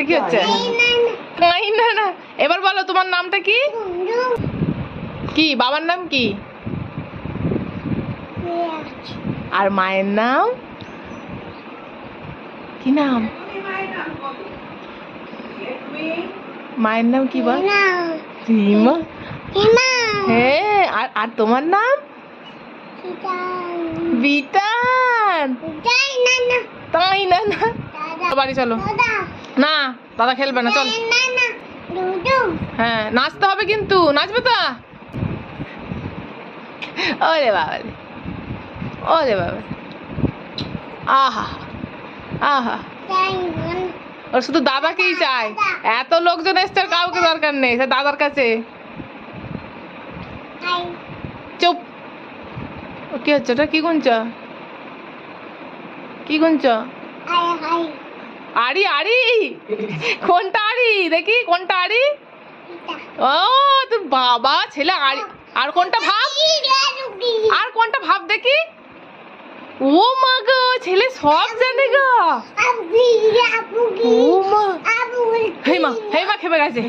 এটা কি হচ্ছে? নাই না না এবার বলো তোমার নামটা কি? কি বাবার নাম কি? আর মায়ের নাম? কি নাম? মায়ের নাম কি বল? রিমা। হ্যাঁ আর আর তোমার নাম? বিতান। তাই না না। বাড়ি চলো। না, দাদা খেলবে না, চল। হ্যাঁ নাচতে হবে কিন্তু, নাচবে তো। ওরে বাবা। ওরে বাবা আহা আহা। ওর শুধু দাদাকেই চাই। এত লোকজন এসছে কাউকে দরকার নেই, সে দাদার কাছে। চুপ। কি হচ্ছে, ওটা কি গুনছ? কি গুনছ? আড়ি আড়ি। কোনটা আড়ি? দেখি কোনটা আড়ি? ও তুই বাবা ছেলে আরি আর কোনটা ভাব? আর কোনটা ভাব দেখি? ও মা গো ছেলে সব জানে গো। ও মা। হে মা হেই মা খেপে গেছে।